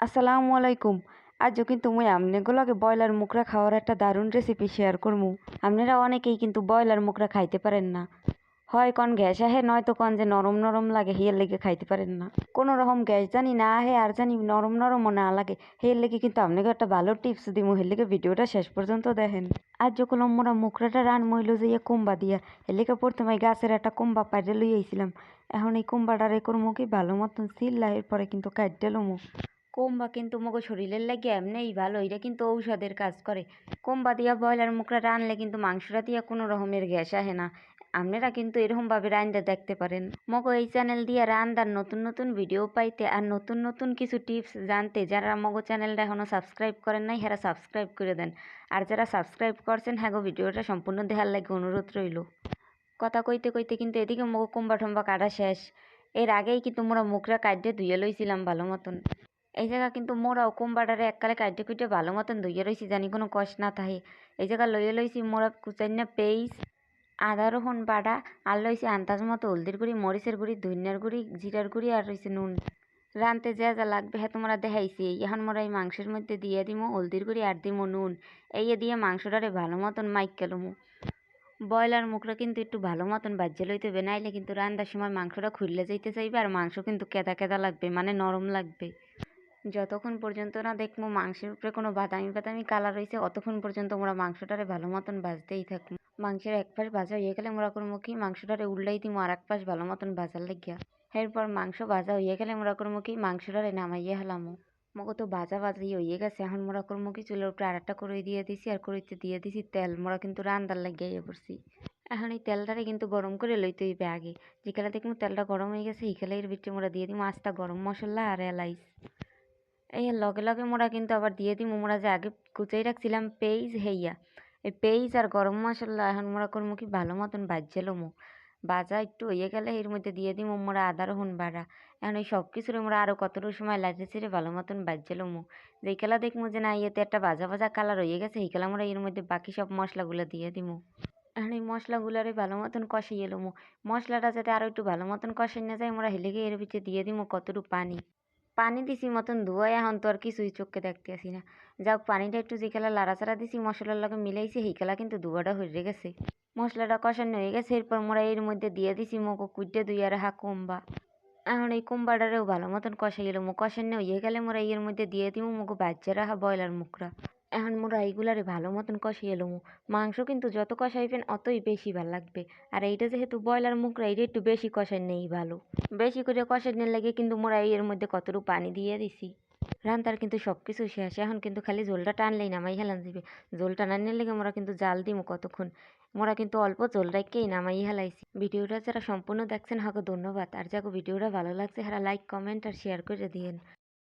আসসালামু আলাইকুম। আজও কিন্তু মুই আমনেগুলোকে ব্রয়লার মুখরা খাওয়ার একটা দারুণ রেসিপি শেয়ার করমু। আপনারা অনেকেই কিন্তু ব্রয়লার মুখরা খাইতে পারেন না। হয় কন গ্যাস আহে, নয়তো কন যে নরম নরম লাগে হিয়ার লেগে খাইতে পারেন না। কোনো রকম গ্যাস জানি না আহে, আর জানি নরম নরমও না লাগে হিয়ার লেগে কিন্তু আপনাকে একটা ভালো টিপস দিমু, হের লেগে ভিডিওটা শেষ পর্যন্ত দেখেন। আজ যখন মোরা মুখরাটা রান মইল যে ইয়ে কুম্বা দিয়া এর লেগে প্রথমে গাছের একটা কুম্বা পাইরে লই আইছিলাম এখন এই কুম্বাটা রে করমু কি ভালো মতন সিল্লা এরপরে কিন্তু কাটতে লমু। কোম্বা কিন্তু মগো শরীরের লাগে এমনিই ভালো এটা কিন্তু ঔষধের কাজ করে। কোম্বা দিয়া ব্রয়লার মুখরা রানলে কিন্তু মাংসটা দিয়া কোনো রকমের গ্যাস আহে না। আপনারা কিন্তু এরকমভাবে রান্দা দেখতে পারেন। মগো এই চ্যানেল দিয়ে রান্দার নতুন নতুন ভিডিও পাইতে আর নতুন নতুন কিছু টিপস জানতে যারা মগো চ্যানেলটা এখনও সাবস্ক্রাইব করেন নাই, হেরা সাবস্ক্রাইব করে দেন। আর যারা সাবস্ক্রাইব করছেন হ্যাঁ গো, ভিডিওটা সম্পূর্ণ দেখার লাগে অনুরোধ রইল। কথা কইতে কইতে কিন্তু এদিকে মগো কুম্বা টম্বা কাটা শেষ। এর আগেই কিন্তু মোরা মুখরা কাটিয়ে ধুয়ে লইছিলাম ভালো মতন। এই জায়গা কিন্তু মোরাও কুম্বাটারে এককালে কাটতে কুটে ভালো মতন ধুয়ে রইছি জানি কোনো কষ্ট না থাকে এই জায়গা লইয়ে লইছি মোরা কুচাইনা পেইস আদা রসুন বাটা আর লইছি আন্দাজ মতো হলদির গুঁড়ি মরিচের গুঁড়ি ধনিয়ার গুঁড়ি জিরার গুঁড়ি আর রইছে নুন। রানতে যা যা লাগবে হ্যাঁ তোমরা দেখাইছি। এখন মোরা এই মাংসের মধ্যে দিয়ে দিমো হলদির গুঁড়ি আর দিমো নুন। এই দিয়ে মাংসটারে ভালো মতন মাইক কেলমু। ব্রয়লার মুখটা কিন্তু একটু ভালো মতন বাজ্যে লইতে হবে নাইলে কিন্তু রান্নার সময় মাংসটা খুললে যাইতে চাইবে আর মাংস কিন্তু কেদা কেদা লাগবে মানে নরম লাগবে। যতক্ষণ পর্যন্ত না দেখব মাংসের উপরে কোনো বাদামি বাদামি কালার রয়েছে অতক্ষণ পর্যন্ত আমরা মাংসটারে ভালো মতন ভাজতেই থাকব মাংসের এক পাশ ভাজা হয়ে গেলে আমরা করব কি মাংসটারে উল্লাই দিব আর এক পাশ ভালো মতন ভাজার লাগিয়া। এরপর মাংস ভাজা হয়ে গেলে আমরা করব কি মাংসটারে নামাইয়ে হেলামো। মগো তো ভাজা ভাজি হয়ে গেছে, এখন মোরা করব কি চুলের উপরে আর একটা দিয়ে দিছি, আর করিতে দিয়ে দিছি তেল, মোরা কিন্তু রান্দার লাগিয়ে ইয়ে করছি এখন এই তেলটারে কিন্তু গরম করে লইতে হইবে আগে। যেখানে দেখব তেলটা গরম হয়ে গেছে এইখানে এর ভিতরে মোরা দিয়ে দিব আস্তা গরম মশলা আর এলাইচ। এই লগে লগে মোরা কিন্তু আবার দিয়ে দিই মোরা যে আগে কুচাই রাখছিলাম পেঁয়াজ হেইয়া। এই পেঁয়াজ আর গরম মশলা এখন মোরা করব কি ভালো মতন বাজছে লমু। বাজা একটু হয়ে গেলে এর মধ্যে দিয়ে দিই মোরা আদা রসুন বাড়া। এখন এই সব কিছুর মোরা আরও কতটুকু সময় লাগে ছেড়ে ভালো মতন বাজছে লমু। যেই খেলা দেখব যে না, ইয়েতে একটা ভাজা ভাজা কালার হয়ে গেছে এই খেলা মোরা এর মধ্যে বাকি সব মশলাগুলো দিয়ে দিমু। এখন এই মশলাগুলোরে ভালো মতন কষাইয়ে লমু। মশলাটা যাতে আরও একটু ভালো মতন কষাই না যায়, মোরা হেলেগে এর ভিতরে দিয়ে দিমু কতটুকু পানি। পানি দিছি মতন ধোয়াই এখন তো আর কিছুই চোখে দেখতে আসি না। যাক পানিটা একটু যে খেলা লাড়াচাড়া দিছি মশলার লগে মিলাইছি, সেই খেলা কিন্তু ধোয়াটা হয়ে গেছে। মশলাটা কষানো হয়ে গেছে, এরপর মোরা এর মধ্যে দিয়ে দিছি মোকো কুইটে দুই আর হা কুম্বা। এখন এই কুম্বাটারেও ভালো মতন কষাই গেল মুখ কষানো হয়ে গেলে মোরা এর মধ্যে দিয়ে দিব মুখ বাচ্চারা হা ব্রয়লার মুখরা এখন মোরা এইগুলারে ভালো মতন কষিয়ে এলোমু মাংস কিন্তু যত কষাইবেন অতই বেশি ভালো লাগবে। আর এইটা যেহেতু ব্রয়লার মুখরা এইটা একটু বেশি কষাই নেই ভালো। বেশি করে কষানোর লাগে কিন্তু মোরা এর মধ্যে কতটুকু পানি দিয়ে দিছি। রান্তার কিন্তু সব কিছু শেষ। এখন কিন্তু খালি ঝোলটা টানলেই নামাই হেলান দিবে। ঝোল টানানোর লেগে মোরা কিন্তু জাল দিমু কতক্ষণ। মোরা কিন্তু অল্প ঝোল রাখকেই নামাই হেলাইছি। ভিডিওটা যারা সম্পূর্ণ দেখছেন, হাকে ধন্যবাদ। আর যাকে ভিডিওটা ভালো লাগছে, হারা লাইক কমেন্ট আর শেয়ার করে দিয়েন।